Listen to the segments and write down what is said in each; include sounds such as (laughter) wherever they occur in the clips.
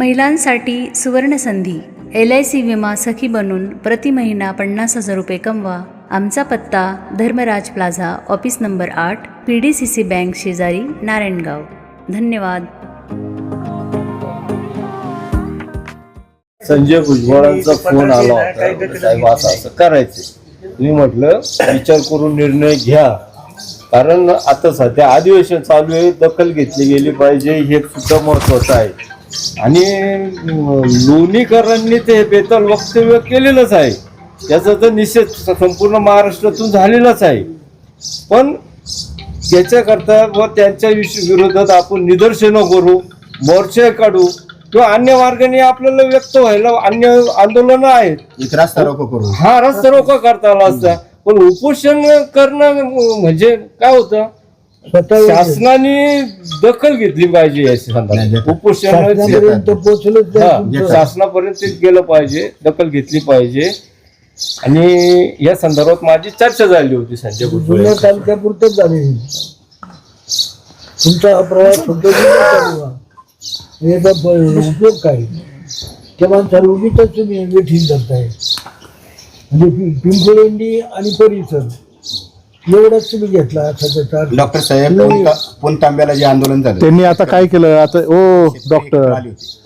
महिलांसाठी सुवर्णसंधी L I C विमा सखी बनून प्रति महिना पन्नास हजार रुपये कमवा. आमचा पत्ता धर्मराज प्लाझा ऑफिस नंबर आठ P D C C bank शेजारी नारायणगाव. धन्यवाद. संजय भुजबळांचा फोन आला होता. साहेब असं असं करायचं. मी म्हटलं विचार करून निर्णय घ्या. कारण आता सध्या अधिवेशन चालू आहे दखल घेतली गेली पाहिजे हे सुद्धा महत्वाचं आहे. आणि लोणीकरांनी ते बेताल वक्तव्य केलेलंच आहे. त्याचा तर निषेध संपूर्ण महाराष्ट्रातून झालेलाच आहे. पण त्याच्याकरता व त्यांच्या विरोधात आपण निदर्शनं करू मोर्चे काढू किंवा अन्य मार्गाने आपल्याला व्यक्त व्हायला अन्य आंदोलन आहेत. रास्ता रोको करू. हा रस्ता रोका करता आला असता. पण उपोषण करणं म्हणजे काय होतं? शासनाने दखल घेतली पाहिजे या संदर्भात. उपोषण शासनापर्यंत पोहोचलंच नाही हा, तुमचं. शासनापर्यंत ते गेलं पाहिजे दखल घेतली पाहिजे. आणि या संदर्भात माझी चर्चा झाली होती संजय भुजबळ जुन्या यांच्याशी. तालुक्यापुरतच झाले. तुमचा हा प्रवास फक्त जुन्या तालुका. याचा प- उपयोग काय? त्या माणसाला उगीच तुम्ही वेठीन धरताय. म्हणजे पि- पिंपळेंडी आणि परिसर. एवढाच तुम्ही घेतला सध्याचा डॉक्टर साहेब पोन तांब्याला जे आंदोलन झालं. त्यांनी आता काय केलं? आता ओ डॉक्टर. आली होती.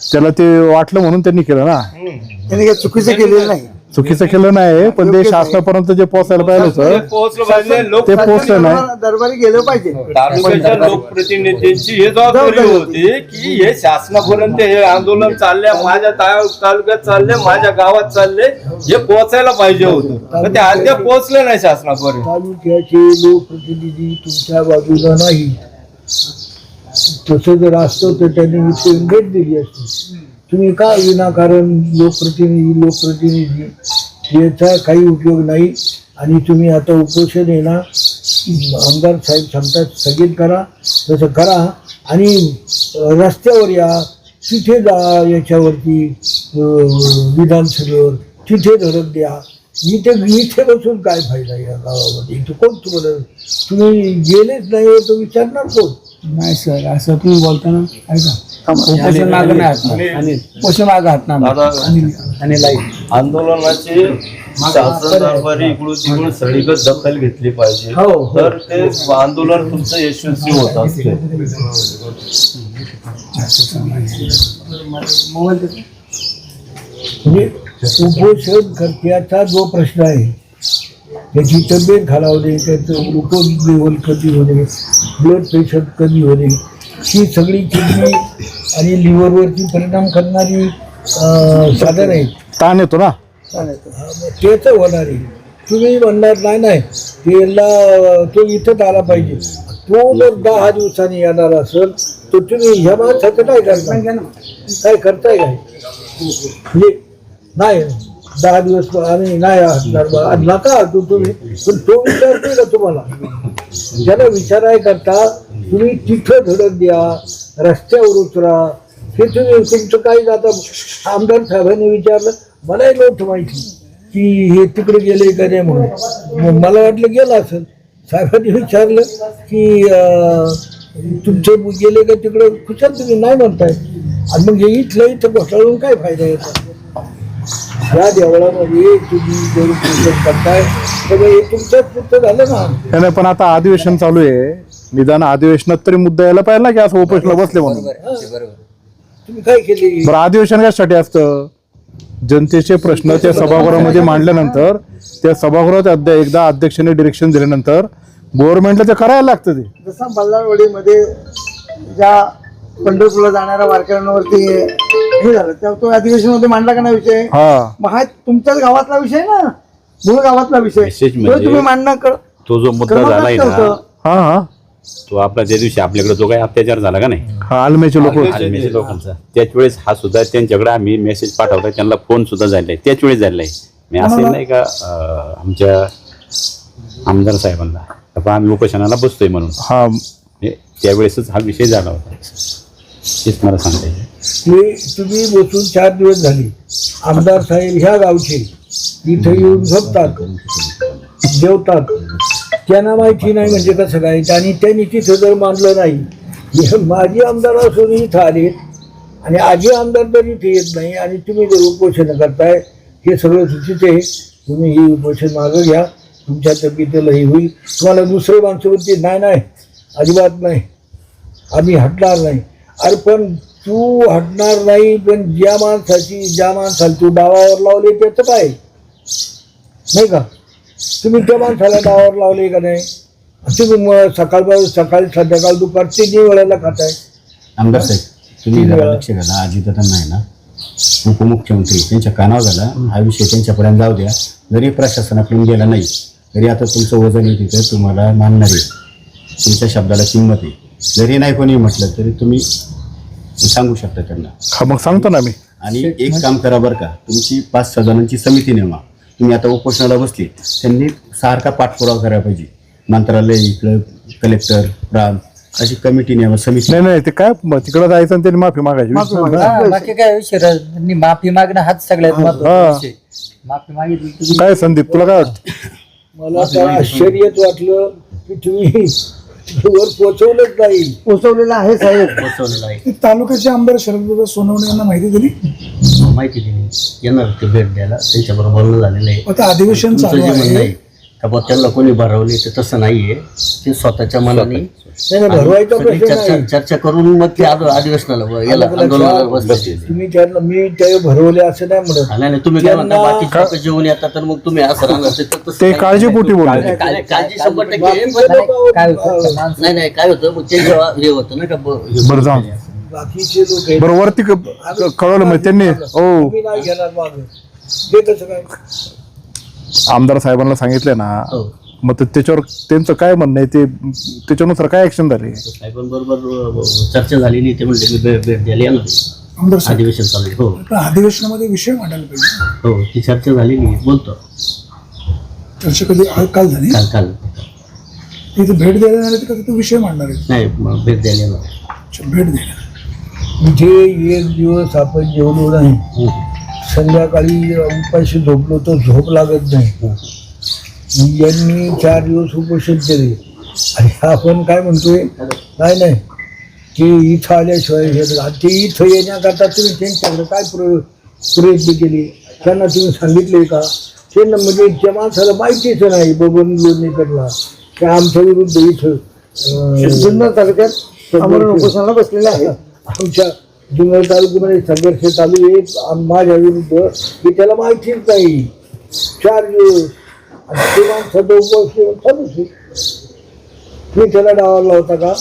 त्याला ते वाटलं म्हणून त्यांनी केलं ना? त्यांनी काही चुकीचं केलेलं नाही. चुकीचं केलं नाही पण ते शासनापर्यंत जे पोहोचायला पाहिजे ते होतं पोहोचलं पाहिजे लोक ते पोहोचलं नाही. दरबारी गेलं पाहिजे. तालुक्याच्या लोकप्रतिनिधींची हे जबाबदारी होती की हे शासनापर्यंत हे आंदोलन चालले माझ्या तालुक्यात चालले माझ्या गावात चालले हे पोहोचायला पाहिजे होतं. पण ते अद्याप पोहोचले नाही शासनापर्यंत. तालुक्याचे लोकप्रतिनिधी तुमच्या बाजूला नाही. तसं जर असतं तर त्यांनी भेट दिली असती. तुम्ही का विनाकारण लोकप्रतिनिधी लोकप्रतिनिधी? याचा काही उपयोग नाही. आणि तुम्ही आता उपोषण येणार. आमदार साहेब सांगतात स्थगित करा. तसं करा. आणि रस्त्यावर या. तिथे जा याच्यावरती विधानसभेवर. तिथे धडक द्या. इथे इथे बसून काय फायदा या गावामध्ये? इथं कोण तुम्हाला तुम्ही गेलेच नाही तर विचारणार कोण? नाही सर. असं तुम्ही बोलताना ऐका. उपोषण मागं नाही हटणार उपोषण मागं हटणार नाही. आणि लाइट आंदोलनाची शासन दरबारी इकडून तिकडून सगळीकडे दखल घेतली पाहिजे. हो, हो. तर ते आंदोलन तुमचं यशस्वी होत असते. म्हणजे उपोषण करत्याचा जो प्रश्न आहे त्याची तब्येत खालावणे त्याचं ग्लुकोज लेवल कमी होणे ब्लड प्रेशर कमी होणे ही सगळी किडनी आणि लिव्हरवरती परिणाम करणारी साधन आहेत. ताण येतो ना? मग तेच होणार आहे. तुम्ही म्हणणार नाही नाही ते याला तो इथंच आला पाहिजे. तो जर दहा दिवसांनी येणार असेल तर तुम्ही ह्या माणसाचं काय करताय काय करताय काय? म्हणजे नाही दहा दिवस आम्ही नाही असणार नका हटू तुम्ही. पण तो विचारतोय का तुम्हाला? त्याला विचाराय करता तुम्ही तिथं धडक द्या रस्त्यावर उतरा. हे तुम्ही तुमचं काय जाता आमदार साहेबांनी विचारलं मलाही नव्हतं माहिती की हे तिकडे गेले का नाही म्हणून. मग मला वाटलं गेलं असेल. साहेबांनी विचारलं की तुमचे गेले का तिकडं? कुशाल तुम्ही नाही म्हणताय. आणि मग हे इथलं इथं घोटाळून काय फायदा येतो या देवळामध्ये तुम्ही जर पूजन करताय तर हे तुमच्याच पुरतं झालं ना. पण आता अधिवेशन चालू आहे. निदान अधिवेशनात तरी मुद्दा यायला पाहिजे ना की असं उपोषणला बसले म्हणून? तुम्ही काय केले? बरं अधिवेशन कशासाठी असतं? जनतेचे प्रश्न त्या सभागृहामध्ये मांडल्यानंतर त्या सभागृहात अध्य एकदा अध्यक्षाने डिरेक्शन दिल्यानंतर गव्हर्नमेंटला ते करायला लागतं ते. जसा बल्लाळवाडीमध्ये ज्या पंढरपूरला जाणाऱ्या वारकऱ्यांवरती हे झालं तेव्हा तो अधिवेशनामध्ये मांडला का नाही विषय? हा. मग हा तुमच्याच गावातला विषय ना? मूळ गावातला विषय. विशेष तो म्हणजे- तुम्ही मांडणं कर- तो जो मुद्दा क्रमांक झालाय ना होतं. हा हा. तो आपला त्या दिवशी आपल्याकडे जो काही अत्याचार झाला का नाही? हा आलमेचे लोक आर्मीच्या लोकांचा. त्याच वेळेस हा सुद्धा त्यांच्याकडे आम्ही मेसेज पाठवला त्यांना फोन सुद्धा झालेला आहे. त्याच वेळेस झालेला आहे. मी असं नाही का अं, आमच्या आमदार साहेबांना आता आम्ही उपोषणाला बसतोय म्हणून. हा. त्यावेळेसच हा विषय झाला होता. हेच मला सांगता येईल. हे तुम्ही बसून चार दिवस झाले. आमदार साहेब ह्या गावचे. इथं येऊन झोपतात. जेवतात. त्यांना माहिती नाही म्हणजे कसं काय. आणि त्यांनी तिथं जर मानलं नाही माझी आमदार असून इथं आले आणि आजी आमदार तरी इथे येत नाही आणि तुम्ही जर उपोषण करताय हे सगळं चुकीचं आहे. तुम्ही ही उपोषण मागं घ्या. तुमच्या तब्येतीला हे होईल. तुम्हाला दुसरे माणसं म्हणते नाही नाही अजिबात नाही. आम्ही हटणार नाही. अरे पण तू हटणार नाही पण ज्या माणसाची ज्या माणसाला तू डावावर लावले त्याचं काय? नाही का? तुम्ही त्या माणसाला डावावर लावले का नाही? तुम्ही मग सकाळ सकाळी संध्याकाळ दुपार तिन्ही वेळेला खाताय. आमदार साहेब तुम्ही तीन जरा. लक्ष घाला. अजितदादांना आहे ना उपमुख्यमंत्री त्यांच्या कानावर झाला हा विषय त्यांच्यापर्यंत जाऊ द्या. जरी प्रशासनाकडून गेला नाही तरी आता तुमचं वजन आहे तिथं तुम्हाला मानणार आहे. तुमच्या शब्दाला किंमत आहे. जरी नाही कोणी म्हटलं तरी तुम्ही सांगू शकता त्यांना. हा मग सांगतो ना मी. आणि एक काम करा बरं का. तुमची पाच सहा जणांची समिती नेमा. तुम्ही आता उपोषणाला बसली त्यांनी सारखा पाठपुरावा करायला पाहिजे मंत्रालय इकडं कलेक्टर राम अशी कमिटी नेमा समिती नाही नाही ते काय तिकडे जायचं आणि त्यांनी माफी मागायची. नाही. हा, बाकी काय विषय नाही. माफी मागणं हाच सगळ्यात महत्त्वाचा विषय माफी मागितली काय संदीप तुला काय वाटतं मला तर आश्चर्यच वाटलं की तुम्ही (laughs) वर पोचवलंच नाही. पोचवलेलं आहे साहेब. बसवलेलं आहे. तालुक्याचे आमदार शरददादा सोनवणे यांना माहिती दिली? माहिती दिली. येणार ते भेट द्यायला. त्यांच्याबरोबर बोलणं झालेलं आहे. आता अधिवेशन तुमचं चालू म्हणणं आहे. आहे. का बुवा त्यांना कोणी भरवले ते तसं नाहीये. ते स्वतःच्या मनाने नाही नाही, भरवायचा सगळी प्रश्न चर्चा नाही. चर्चा करून मग ते आदो- अधिवेशनाला याला आंदोलनाला बसले. तुम्ही त्यांना मी ते भरवले असं नाही म्हणत. नाही नाही, तुम्ही काय म्हणता त्यांना- बाकीचे लोक जेवून येतात तर मग तुम्ही असं राहणार ते तर तसं ते काही काळजीपोटी नाही. बोलले. काळजी काळजी शंभर टक्के. पण- लोकं- काय होतं माणसं- नाही नाही काय होतं मग ते जेव्हा हे होतं ना का ब- हे बरं जाऊन बाकीचे लोक आहेत. बरं वरती क- क- कळवलं म्हणजे त्यांनी. ओ. तुम्ही नाही घेणार मागं. ते कसं काय? आमदार साहेबांना सांगितलं ना हो. मग ते त्याच्यावर त्यांचं काय म्हणणं आहे ते त्याच्यानुसार काय ऍक्शन झाली साहेबांबरोबर चर्चा झालेली ते म्हणले मी भेट भेट द्यायला येणार आहे. आमदार साहेब अधिवेशन चालू आहे. हो अधिवेशनामध्ये विषय मांडायला पाहिजे हो ती चर्चा झालेली आहे. बोलतो चर्चा कधी आ- काल झाली काल काल इथे भेट द्यायला झाले तर कधी तो विषय मांडणार आहे नाही मग भेट द्यायला येणार आहे. अच्छा, भेट द्यायला इथे एक दिवस आपण जेवलो नाही. संध्याकाळी उपाशी झोपलो तर झोप लागत नाही. यांनी चार दिवस उपोषण केले. आणि आपण काय म्हणतोय? नाही नाही. ते इथं आल्याशिवाय ते इथं येण्याकरता तुम्ही त्यांच्याकडे काय प्र प्रयत्न केले? त्यांना तुम्ही सांगितले का? त्यांना म्हणजे त्या माणसाला माहितीच नाही बबन लोणीकडला की आमच्या विरुद्ध इथं जुन्नर तालुक्यात बसलेले आहे आमच्या जुन्नर तालुक्यामध्ये संघर्ष चालू आहे. माझ्या विरुद्ध की त्याला माहितीच नाही. चार दिवस. आणि ते माणसाचं उपवास चालूच आहे. मी त्याला डावाला होता का?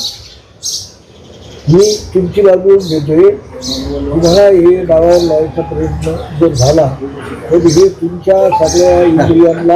मी तुमची बाजू घेतोय. तुम्हाला हे डावावर लावायचा प्रयत्न जर झाला तर हे तुमच्या सगळ्या इंद्रियांना